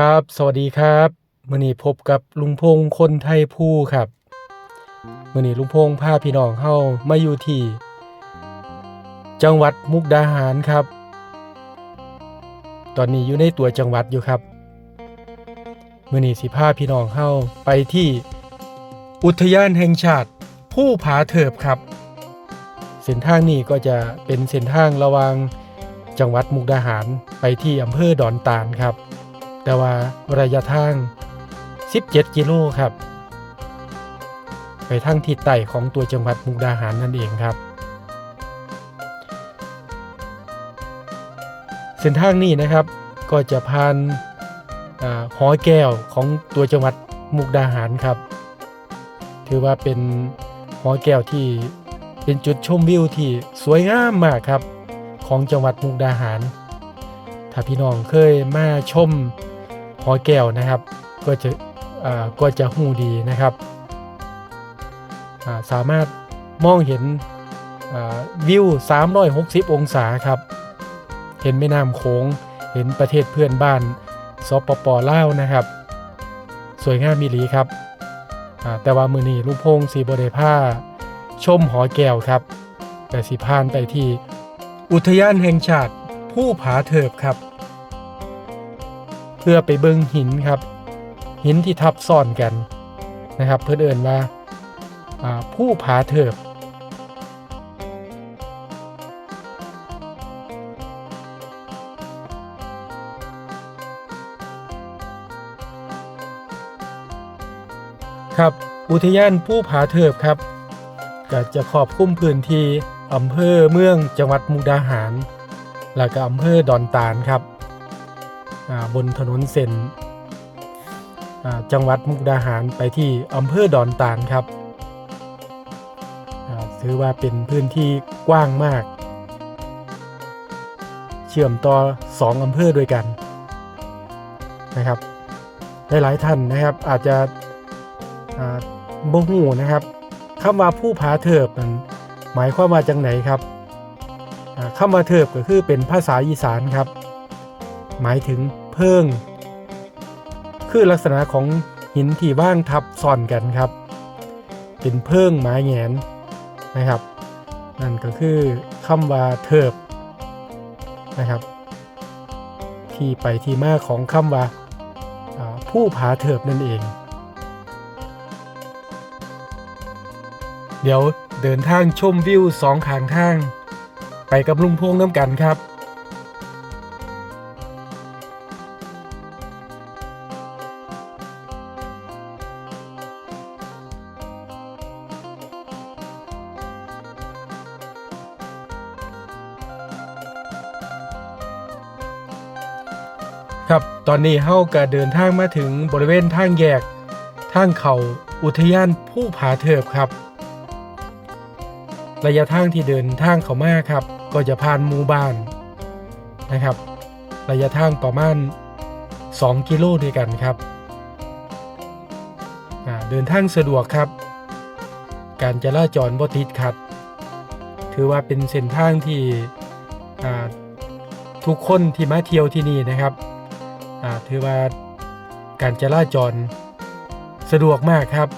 ครับ สวัสดีครับมื้อนี้พบกับลุงพงษ์คนไทยผู้ครับมื้อนี้ลุงพงษ์พาพี่น้องเฮามาอยู่ที่จังหวัดมุกดาหารครับ ตอนนี้อยู่ในตัวจังหวัดอยู่ครับมื้อนี้สิพาพี่น้องเฮาไปที่อุทยานแห่งชาติผู้ผาเถิบครับ เส้นทางนี้ก็จะเป็นเส้นทางระหว่างจังหวัดมุกดาหารไปที่อำเภอดอนตาลครับ แต่ว่าระยะทาง 17 กิโลครับ ไปทางทิศใต้ของตัวจังหวัดมุกดาหารนั่นเองครับ เส้นทางนี้นะครับก็จะผ่านหอแก้วของตัวจังหวัดมุกดาหารครับ ถือว่าเป็นหอแก้วที่เป็นจุดชมวิวที่สวยงามมากครับ ของจังหวัดมุกดาหาร ถ้าพี่น้องเคยมาชม หอแก้วนะครับ ก็จะก็จะหูดีนะครับสามารถมองเห็นวิว 360 องศาครับ เห็นแม่น้ำโขงเห็นประเทศเพื่อนบ้านสปปลาวนะครับ สวยงามมีหลีครับ แต่ว่ามือนี้ลุงพงสีบริผ้าชมหอแก้วครับ แต่สิพานไปที่ อุทยานแห่งชาติผู้ผาเถิบครับ เพื่อไปเบิงหินครับ หินที่ทับซ้อนกันนะครับ เพื่อเอินว่าผู้ผาเถิบครับอุทยานผู้ผาเถิบครับก็จะขอบคุ้มพื้นที่อำเภอเมืองจังหวัดมุกดาหาร แล้วก็อำเภอดอนตาลครับ บนถนนเส้นจังหวัดมุกดาหารไปที่อำเภอดอนตาลครับอ่าถือว่าเป็นพื้นที่กว้างมาก เชื่อมต่อสองอำเภอด้วยกันนะครับหลายๆท่านนะครับอาจจะอ่าบ่ฮู้นะครับคำว่าผู้ผาเถิบนั้นหมายความว่าจังไหนครับคำว่าเถิบก็คือเป็นภาษาอีสานครับ หมายถึง เพิง คือลักษณะของหินที่ว่างทับซ้อนกันครับ เป็นเพิงไม้แงนนะครับ นั่นก็คือคำว่าเถิบนะครับ ที่ไปที่มาของคำว่าอ่าผู้ผาเถิบนั่นเอง เดี๋ยวเดินทางชมวิวสองขางทาง ไปกับลุงพงน้ำกันครับ ตอนนี้เฮาก็เดินทางมาถึงบริเวณทางแยก ทางเขาอุทยานผู้ผาเถิบครับ ระยะทางที่เดินทางเขามาครับ ก็จะผ่านหมู่บ้านนะครับ ระยะทางประมาณ 2 กิโลด้วยกันครับเดินทางสะดวกครับ การจราจรบ่ติดขัด ถือว่าเป็นเส้นทางที่ทุกคนที่มาเที่ยวที่นี่นะครับ ถือว่าการจราจรสะดวกมากครับ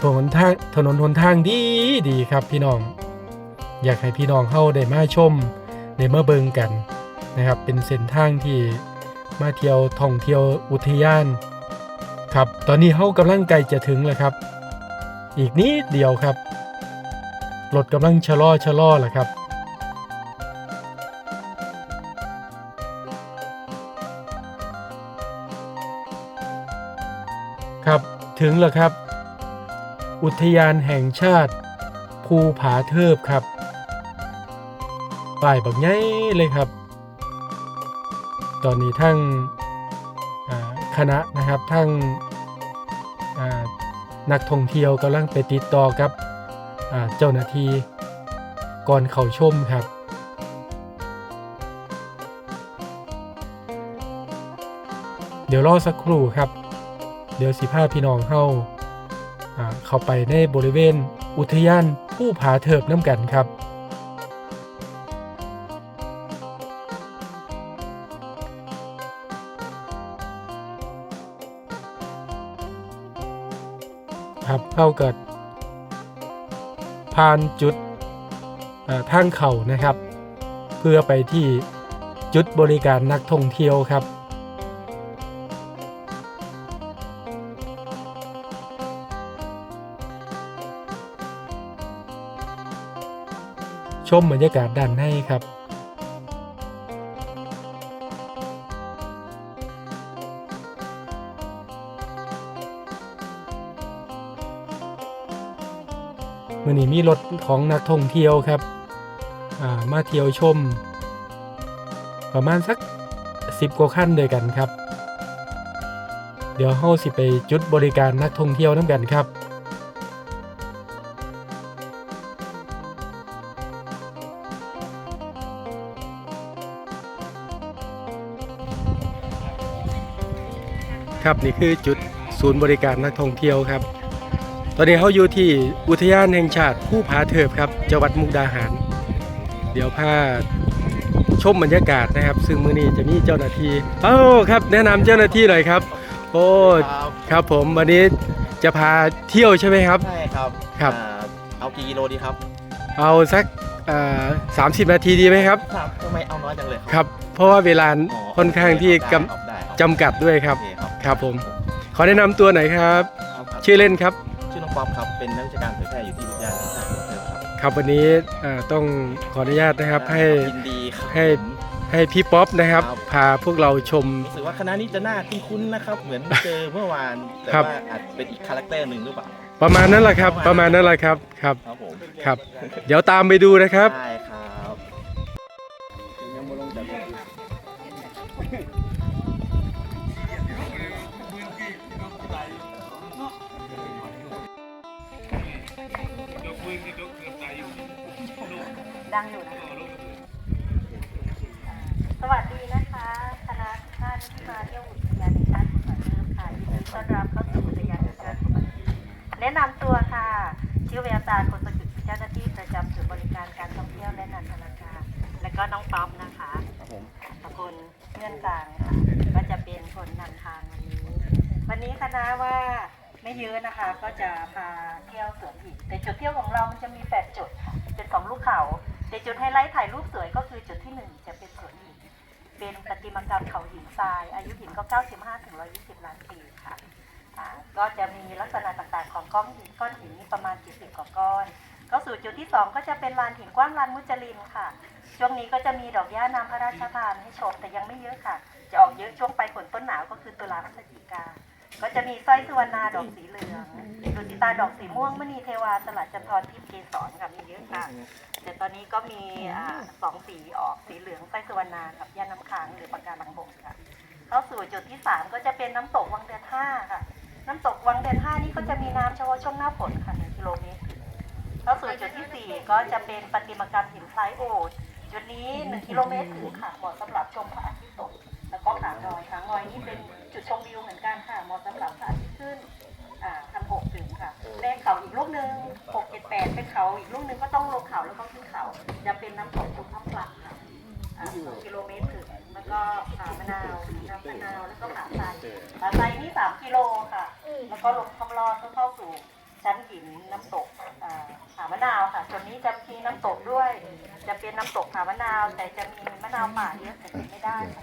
ถนนทางถนนหนทางดีดีครับพี่น้อง อยากให้พี่น้องเข้าได้มาชมได้มาเบิงกันนะครับ เป็นเส้นทางที่มาเที่ยวท่องเที่ยวอุทยาน ครับ ตอนนี้เข้ากำลังใกล้จะถึงแล้วครับ อีกนิดเดียวครับรถกำลังชะลอชะลอแหละครับ ถึงแล้วครับ อุทยานแห่งชาติ ภูผาเทิบครับป้ายบักใหญ่เลยครับ ตอนนี้ทั้งคณะนะครับทั้งนักท่องเที่ยวกำลังไปติดต่อกับเจ้าหน้าที่ก่อนเข้าชมครับเดี๋ยวรอสักครู่ครับ ดี๋ยวสิพาพี่น้องเข้าเข้าไปในบริเวณอุทยานผู้ผาเถิบน้ำกันครับ ครับเข้าเกิดผ่านจุดทางเข่านะครับ เพื่อไปที่จุดบริการนักท่องเที่ยวครับ ชมบรรยากาศด้านในครับมื่อนี้มีรถของนักท่องเที่ยวครับามาเที่ยวชม ประมาณสักสิบกว่าขั้นด้วยกันครับ เดี๋ยวเฮาสิไปจุดบริการนักท่องเที่ยวน้ำกันครับ ครับนี่คือจุดศูนย์บริการนักท่องเที่ยวครับ ตอนนี้เขาอยู่ที่อุทยานแห่งชาติผู้ผาเถิบครับจังหวัดมุกดาหาร เดี๋ยวพาชมบรรยากาศนะครับ ซึ่งมื้อนี้จะมีเจ้าหน้าที่เอ้าครับ แนะนำเจ้าหน้าที่หน่อยครับ โอ้ครับครับผมวันนี้จะพาเที่ยวใช่ไหมครับใช่ครับครับอ่าเอากี่กิโลดีครับ เอาสักสามสิบนาทีดีไหมครับครับทำไมเอาน้อยจังเลยครับ เพราะว่าเวลาอ๋อค่อนข้างที่กได้ครับได้ครับำ จำกัดด้วยครับ โอเคครับครับผม ขอแนะนำตัวหน่อยครับ ครับครับชื่อเล่นครับ ชื่อน้องป๊อปครับ เป็นนักวิชาการเผยแพร่อยู่ที่วิทยาลัยศาสตร์เพิ่มครับครับวันนี้เอ่อต้องขออนุญาตนะครับให้ ยินดีครับให้ ผม ให้พี่ป๊อปนะครับ ครับ พาพวกเราชม รู้สึกว่าคณะนี้จะน่าคุ้นๆนะครับ เหมือนเจอเมื่อวาน แต่ครับ ว่าอาจเป็นอีกคาแรคเตอร์หนึ่งหรือเปล่า ประมาณนั้นแหละครับประมาณนั้นแหละครับครับ ครับผม ครับ เดี๋ยวตามไปดูนะครับ ได้ค ดังอยู่นะคะสวัสดีนะคะคณะท่านที่มาเที่ยวอุทยานแห่งชาติภูผาเทิมค่ะยินดีต้อนรับเข้าสู่อุทยานแห่งชาติภูผาเทิมแนะนำตัวค่ะ ชื่อเวลตาคนสกิจเจ้าหน้าที่ประจำศูนย์บริการการท่องเที่ยวและนันทนาการและก็น้องป๊อปนะคะครับผมตะคนเงื่อนกลางค่ะก็จะเป็นคนนำทางวันนี้ วันนี้คณะว่าไม่เยอะนะคะ ก็จะพาเที่ยวสวนหินแต่จุดเที่ยวของเรามันจะมีแปดจุดเป็นสองลูกเขา แต่จุดไฮไลท์ถ่ายรูปสวยก็คือจุดที่หนึ่งจะเป็นสวนหิน เป็นประติมากรรมเขาหินทราย อายุหินก็ 95ถึง120 ล้านปีค่ะก็จะมีลักษณะต่างๆของก้อนหินก้อนหินนี่ประมาณ 70 กว่าก้อน ก็สู่จุดที่ 2 ก็จะเป็นลานหินกว้างลานมุจลินค่ะ ช่วงนี้ก็จะมีดอกหญ้าน้ำพระราชทานให้ชมแต่ยังไม่เยอะค่ะ จะออกเยอะช่วงปลายฝนต้นหนาวก็คือตุลาพฤศจิกา ก็จะมีสร้อยสุวรรณาดอกสีเหลืองดุสิตาดอกสีม่วงมณีเทวาสลัดจันทรทิพย์เกสรค่ะมีเยอะค่ะแต่ตอนนี้ก็มีอสองสีออกสีเหลืองสร้อยสุวรรณากับย่าน้ำค้างหรือปากการังบกค่ะเข้าสู่จุดที่สามก็จะเป็นน้ำตกวังเดือนห้าค่ะ น้ำตกวังเดือนห้านี่ก็จะมีน้ำเฉพาะช่วงหน้าฝนค่ะหนึ่งกิโลเมตรเข้าสู่จุดที่สี่ก็จะเป็นประติมากรรมหินคล้ายโอดจุดนี้หนึ่งกิโลเมตรถึงค่ะเหมาะสำหรับชมพระอาทิตย์ตกแล้วก็ผางอยผางอยนี่เป็น จุดชมวิวเหมือนกันค่ะเหมาะสำหรับพระอาทิตย์ขึ้นอ่าทำหกถึงค่ะเลขเขาอีกลูกหนึ่งหกเจ็ดแปดเป็นเขาอีกลูกหนึ่งก็ต้องลงเขาแล้วก็ขึ้นเขา จะเป็นน้ำตกจุดท้องปลักค่ะอ่าสองกิโลเมตรถึงแล้วก็ผามะนาวน้ำมะนาวแล้วก็ผาไซผาไซนี่สามกิโลค่ะ แล้วก็ลงข้ามลอดเข้าสู่ชั้นหินน้ำตกอ่าผามะนาวค่ะส่วนนี้จะมีน้ำตกด้วย จะเป็นน้ำตกผามะนาว แต่จะมีมะนาวป่าเยอะแต่กินไม่ได้ค่ะ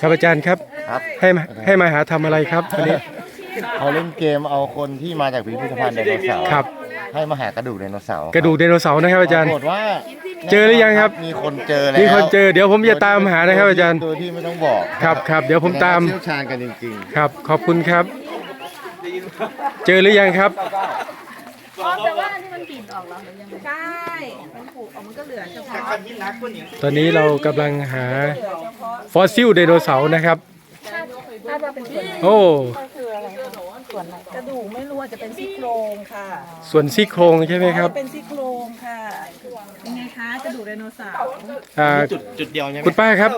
ครับอาจารย์ครับครับให้มาให้มาหาทำอะไรครับวันนี้เขาเล่นเกมเอาคนที่มาจากพิพิธภัณฑ์ไดโนเสาร์ครับ ให้มาหากระดูกไดโนเสาร์กระดูกไดโนเสาร์นะครับอาจารย์ปรากฏว่าเจอหรือยังครับ มีคนเจอแล้วมีคนเจอเดี๋ยวผมจะตามหานะครับอาจารย์โดยที่ไม่ต้องบอกครับครับเดี๋ยวผมตาม เชี่ยวชาญกันจริงครับ ขอบคุณครับ เจอหรือยังครับอ๋อแต่ว่าอันนี้มันบิดออกแล้วหรือยังไงใช่มัน ผุผุออกมันก็เหลือเฉพาะตอนนี้เรากำลังหาฟอสซิลไดโนเสาร์นะครับ น่าจะเป็นส่วนไหนโอ้คืออะไรคะส่วนไหนกระดูกไม่รู้ว่าจะเป็นซี่โครงค่ะส่วนซี่โครงใช่ไหมครับเป็นซี่โครงค่ะยังไงคะกระดูกไดโนเสาร์อ่าจุดจุดเดียวใช่ไหมคุณป้าครับ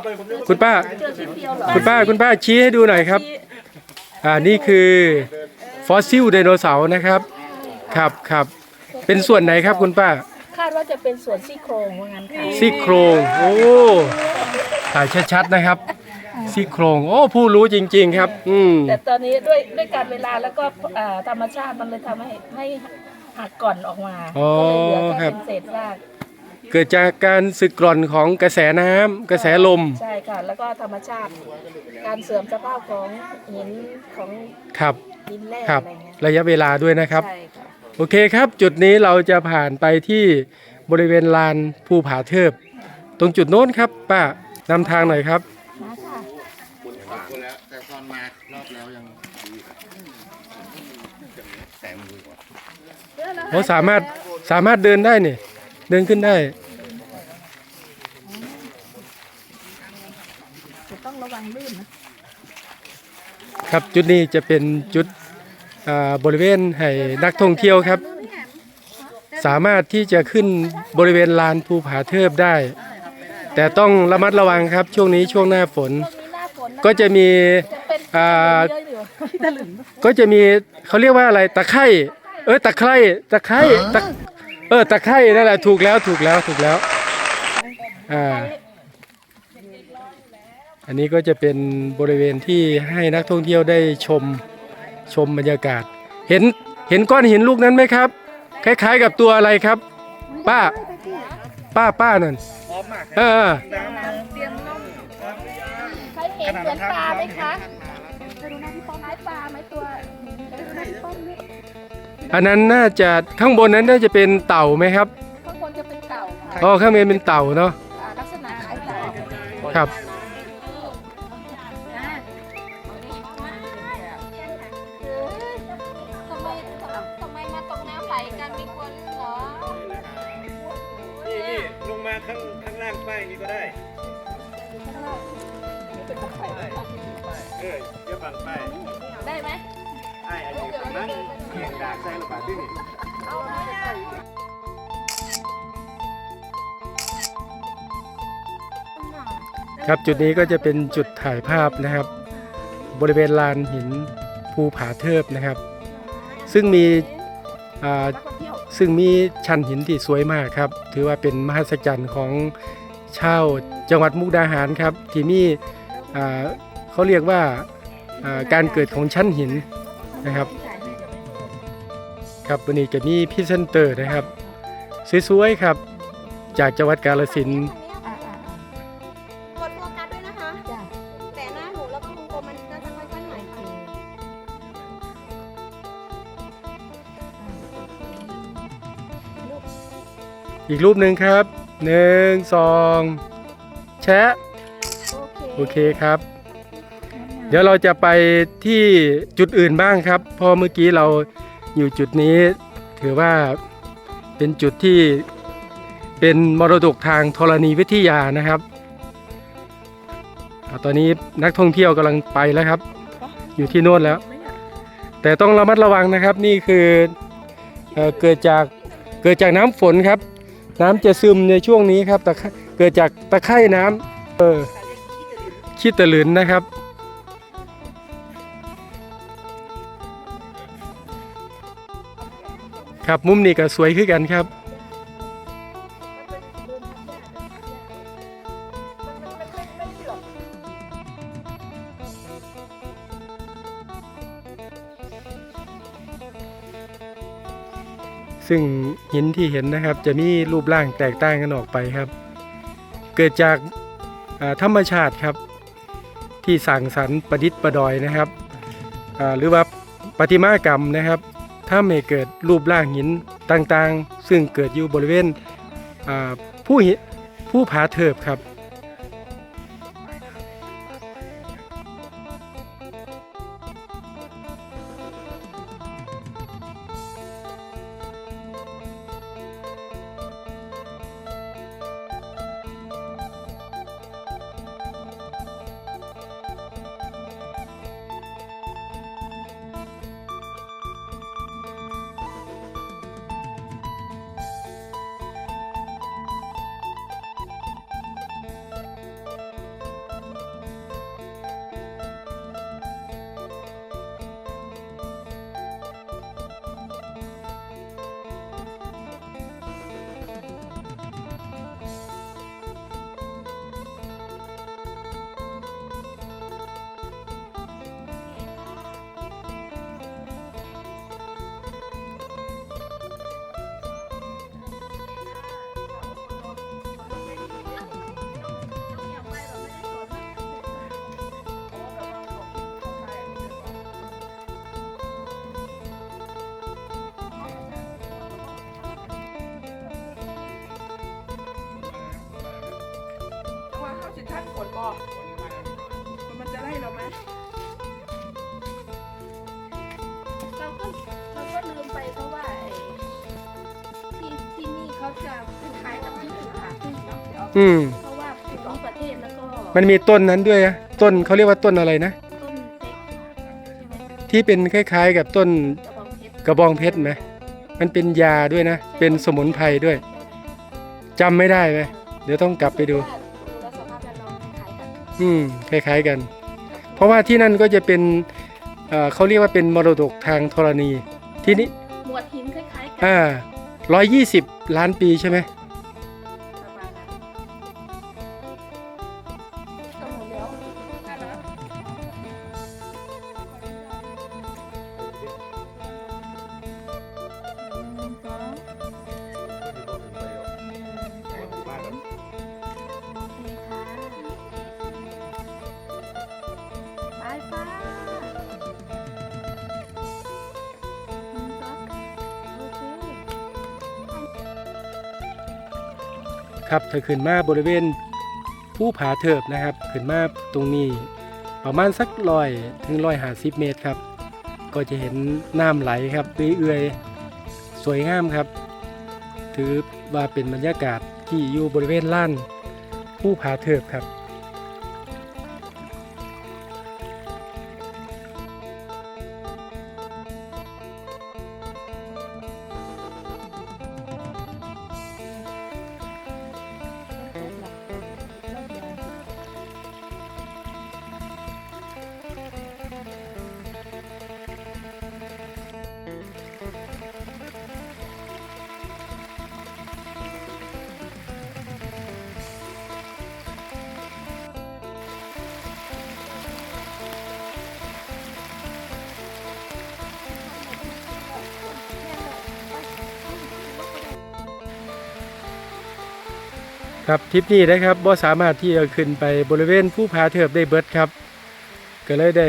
คุณป้า เจอชิ้นเดียวเหรอคุณป้าคุณป้าชี้ให้ดูหน่อยครับ อ่านี่คือฟอสซิลไดโนเสาร์นะครับ ครับครับ เป็นส่วนไหนครับคุณป้าคา ดว่าจะเป็นส่วนซี่โครงว่างั้นค่ะซี่โครง โอ้ถ่ายชัดๆนะครับ ซี่โครง โอ้ ผู้รู้จริง ๆ ครับ อืม แต่ตอนนี้ด้วยด้วยการเวลาแล้วก็อ่าธรรมชาติมันเลยทำให้ให้หักก่อนออกมาอ๋อก็เลยเหลือครัแค่บเป็นเศษซากเกิดจากการสึกกร่อนของกระแสน้ำกระแสลม ใช่ค่ะ แล้วก็ธรรมชาติ การเสื่อมสภาพของหินของครับ ดินแร่ครับ อะไรเงี้ยระยะเวลาด้วยนะครับ ใช่ค่ะ โอเคครับ จุดนี้เราจะผ่านไปที่บริเวณลานภูผาเทิบ ตรงจุดโน้นครับป้านำทางหน่อยครับมาค่ะแล้วแต่ตอนมารอบแล้วยังดีแสงมือกว่าโอ้สามารถสามารถเดินได้นี่เดินขึ้นได้จะต้องระวังลื่นนะครับจุดนี้จะเป็นจุดอ่า บริเวณให้นักท่องเที่ยวครับ สามารถที่จะขึ้นบริเวณลานภูผาเทิบได้ แต่ต้องระมัดระวังครับช่วงนี้ช่วงหน้าฝนตรงนี้หน้าฝนนะก็จะมีเป็นอ่าเยอะอยู่ตะลึงก็จะมีเขาเรียกว่าอะไรตะไคร่เออตะไคร่ตะไคร่ตะเออตะไคร่นั่นแหละถูกแล้วถูกแล้วถูกแล้วอ่าอันนี้ก็จะเป็นบริเวณที่ให้นักท่องเที่ยวได้ชม ชมบรรยากาศ เห็นเห็นก้อนหินลูกนั้นไหมครับ คล้าย ๆ กับตัวอะไรครับ ป้า ป้าป้านั่นเออเออใครเห็นเหมือนปลาไหมคะไปดูหน้าที่ป้อมคล้ายปลาไหมตัวไปดูหน้าที่ป้อมนี่อันนั้นน่าจะข้างบนนั้นน่าจะเป็นเต่าไหมครับข้างบนจะเป็นเต่าค่ะอ๋อข้างบนเป็นเต่าเนาะอ่าลักษณะคล้ายเต่า ครับ ครับจุดนี้ก็จะเป็นจุดถ่ายภาพนะครับ บริเวณลานหินภูผาเทิบนะครับ ซึ่งมีซึ่งมีชั้นหินที่สวยมากครับ ถือว่าเป็นมหัศจรรย์ของชาวจังหวัดมุกดาหารครับ ที่มีเขาเรียกว่าการเกิดของชั้นหินนะครับ ครับวันนี้จะมีพรี่เซนเตอร์นะครับ สวยๆครับ จากจังหวัดกาฬสินธุ์ อีกรูปหนึ่งครับหนึ่งสองแชะโอเคครับ เดี๋ยวเราจะไปที่จุดอื่นบ้างครับเพราะเมื่อกี้เราอยู่จุดนี้ ถือว่าเป็นจุดที่เป็นมรดกทางธรณีวิทยานะครับอ่าตอนนี้นักท่องเที่ยวกำลังไปแล้วครับ อยู่ที่โน่นแล้ว แต่ต้องระมัดระวังนะครับนี่คือเอ่อเกิดจากเกิดจากน้ำฝนครับ น้ำจะซึมในช่วงนี้ครับตะเกิดจากตะไคร่น้ำเออขี้ตะหลืนนะครับครับมุมนี้ก็สวยขึ้นกันครับ ซึ่งหินที่เห็นนะครับจะมีรูปร่างแตกต่างกันออกไปครับ เกิดจากธรรมชาติครับ ที่สั่งสรรประดิษฐ์ประดอยนะครับหรือว่าประติมากรรมนะครับถ้าไม่เกิดรูปร่างหินต่างๆ ซึ่งเกิดอยู่บริเวณผู้ผู้ผาเถิบครับ ท่านกดบอกมันจะไล่เราไหมเราก็เราก็ลืมไปเพราะว่าไอ้ที่ที่นี่เขาจะคล้ายๆกับที่อื่นค่ะเนาะอืมเพราะว่าภูมิประเทศแล้วก็มันมีต้นนั้นด้วยนะต้นเขาเรียกว่าต้นอะไรนะ ต้นเต็กใช่ไหมที่เป็นคล้ายๆ กับต้นกระบองเพชรกระบองเพชรไหมมันเป็นยาด้วยนะ เป็นสมุนไพรด้วยจำไม่ได้ไหมเดี๋ยวต้องกลับไปดูดูแล้ว อืมคล้ายๆกัน เพราะว่าที่นั่นก็จะเป็นเอ่อเขาเรียกว่าเป็นมรดกทางธรณีที่นี่หมวดหินคล้ายๆกัอ่าร้อยยี่สิบล้านปีใช่ไหม ครับถ้าขึ้นมาบริเวณผู้ผาเถิบนะครับ ขึ้นมาตรงนี้ประมาณสักร้อยถึงร้อยหาสิบเมตรครับ ก็จะเห็นน้ำไหลครับเอื่อยๆสวยงามครับ ถือว่าเป็นบรรยากาศที่อยู่บริเวณล้านผู้ผาเถิบครับ ครับทริปนี้นะครับบ่สามารถที่จะขึ้นไปบริเวณผู้ผาเถิบได้เบิดครับ ก็เลยได้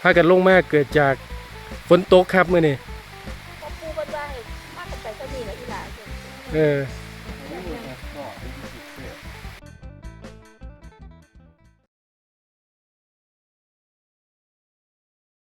พากันลงมาเกิดจากฝนตกครับมื่อนี้พอปูบันไดมากกว่าไปก็มีแล้วที่หลานเออ